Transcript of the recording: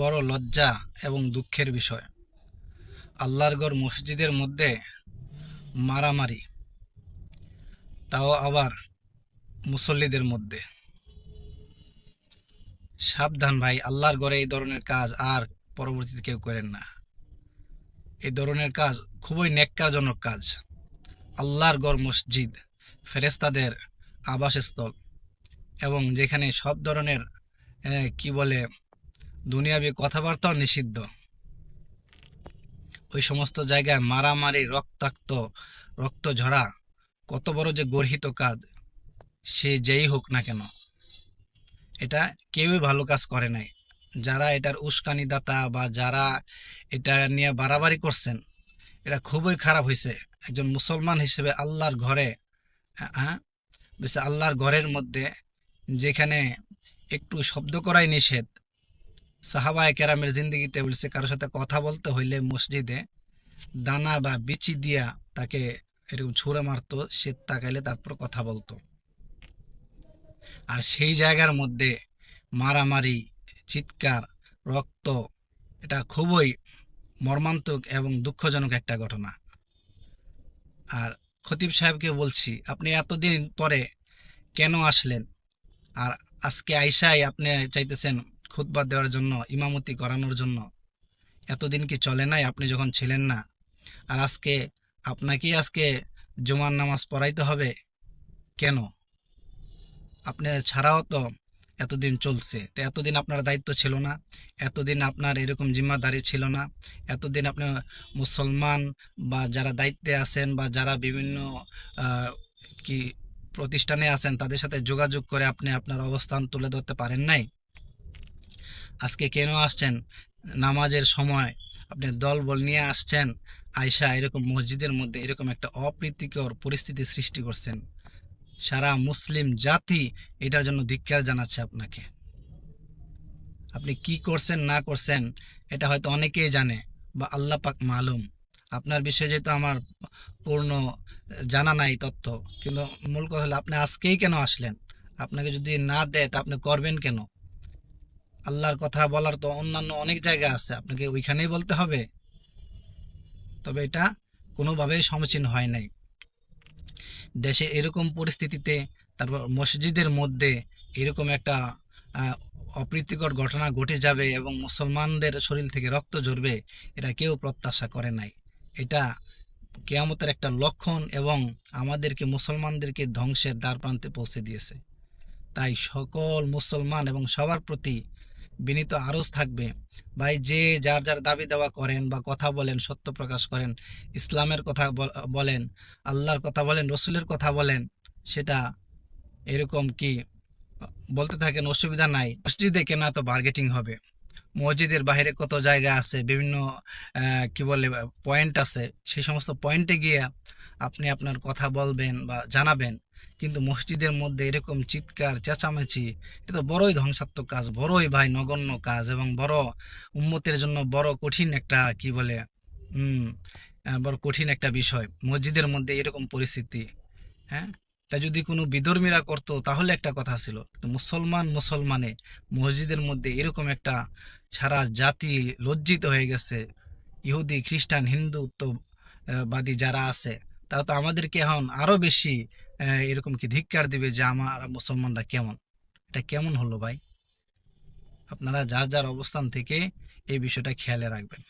বড় লজ্জা এবং দুঃখের বিষয়। আল্লাহর গড় মসজিদের মধ্যে মারামারি, তাও আবার মুসল্লিদের মধ্যে। সাবধান ভাই, আল্লাহর গড়ে এই ধরনের কাজ আর পরবর্তীতে কেউ করেন না। এই ধরনের কাজ খুবই নেককারজনক কাজ। আল্লাহর গড় মসজিদ ফেরেস্তাদের আবাসস্থল এবং যেখানে সব ধরনের কি বলে দুনিয়াবি কথাবার্তাও নিষিদ্ধ। ওই সমস্ত জায়গায় মারামারি, রক্তাক্ত রক্ত ঝরা কত বড় যে গর্হিত কাজ, সে যেই হোক না কেন। এটা কেউই ভালো কাজ করে নাই। যারা এটার উস্কানি দাতা বা যারা এটা নিয়ে বাড়াবাড়ি করছেন, এটা খুবই খারাপ হয়েছে একজন মুসলমান হিসেবে আল্লাহর ঘরে হ্যাঁ বেশি আল্লাহর ঘরের মধ্যে যেখানে একটু শব্দ করাই নিষেধ সাহাবায় কেরামের জিন্দগিতে বলছে কারোর সাথে কথা বলতে হইলে মসজিদে দানা বা বিচি দিয়া তাকে এরকম ছুঁড়ে মারতো, সে তাকাইলে তারপর কথা বলতো। আর সেই জায়গার মধ্যে মারামারি, চিৎকার, রক্ত, এটা খুবই মর্মান্তক এবং দুঃখজনক একটা ঘটনা। আর খতিব সাহেবকে বলছি, আপনি এতদিন পরে কেন আসলেন? আর আজকে আইসাই আপনি চাইতেছেন খুতবা দেওয়ার জন্য, ইমামতি করানোর জন্য। এতদিন কি চলে নাই? আপনি যখন ছিলেন না। আর আজকে, আপনাকেই আজকে জুমার নামাজ পড়াইতে হবে? কেন? আপনি ছাড়াও তো এতদিন চলছে। তো এতদিন আপনার দায়িত্ব ছিল না। এতদিন আপনার এরকম জিম্মাদারি ছিল না। এতদিন আপনি মুসলমান বা যারা দায়িত্বে আছেন বা যারা বিভিন্ন কি প্রতিষ্ঠানে আছেন, তাদের সাথে যোগাযোগ করে আপনি আপনার অবস্থান তুলে ধরতে পারেন নাই? আজকে কেন আসছেন? নামাজের সময় আপনি দল বল নিয়ে আসছেন। আয়সা এরকম মসজিদের মধ্যে এরকম একটা অপ্রীতিকর পরিস্থিতি সৃষ্টি করছেন। সারা মুসলিম জাতি এটার জন্য ধিক্কার জানাচ্ছে আপনাকে। আপনি কি করছেন, না করছেন, এটা হয়তো অনেকেই জানে বা আল্লাহ পাক মালুম। আপনার বিষয়ে যেহেতু আমার পূর্ণ জানা নাই তথ্য, কিন্তু মূল কথা হলো আপনি আজকেই কেন আসলেন? আপনাকে যদি না দেয় তা আপনি করবেন কেন? আল্লাহর কথা বলার তো অন্যান্য অনেক জায়গা আছে। আপনাকে ওইখানেই বলতে হবে। তবে এটা কোনোভাবেই সমীচীন হয় নাই। দেশে এরকম পরিস্থিতিতে, তারপর মসজিদের মধ্যে এরকম একটা অপ্রীতিকর ঘটনা ঘটে যাবে এবং মুসলমানদের শরীর থেকে রক্ত ঝরবে, এটা কেউ প্রত্যাশা করে নাই। এটা কেয়ামতের একটা লক্ষণ এবং আমাদেরকে, মুসলমানদেরকে ধ্বংসের দ্বার প্রান্তে পৌঁছে দিয়েছে। তাই সকল মুসলমান এবং সবার প্রতি বিনীত আরজ থাকবে। ভাই, যে যার যার দাবি দেওয়া করেন বা কথা বলেন, সত্য প্রকাশ করেন, ইসলামের কথা বল- বলেন, আল্লাহর কথা বলেন, রসুলের কথা বলেন, সেটা এরকম কি বলতে থাকেন, অসুবিধা নাই। মসজিদে কেনা তো বার্গেটিং হবে। মসজিদের বাইরে কত জায়গা আছে, বিভিন্ন কি বলে পয়েন্ট আছে, সেই সমস্ত পয়েন্টে গিয়ে আপনি আপনার কথা বলবেন বা জানাবেন। কিন্তু মসজিদের মধ্যে এরকম চিৎকার, চেঁচামেচি, এটা তো বড়ই ধ্বংসাত্মক কাজ, বড়ই ভাই নগণ্য কাজ এবং বড় উম্মতের জন্য বড় কঠিন একটা, কি বলে হুম বড় কঠিন একটা বিষয়। মসজিদের মধ্যে এরকম পরিস্থিতি হ্যাঁ? তা যদি কোনো বিধর্মীরা করতো, তাহলে একটা কথা ছিল মুসলমান মুসলমানে মসজিদের মধ্যে এরকম একটা সারা জাতি লজ্জিত হয়ে গেছে। ইহুদি, খ্রিস্টান হিন্দু বাদী যারা আছে, তারা তো আমাদেরকে এখন আরও বেশি এরকম কি ধিক্কার দিবে যে আমার মুসলমানরা কেমন? এটা কেমন হলো ভাই? আপনারা যার যার অবস্থান থেকে এই বিষয়টা খেয়ালে রাখবেন।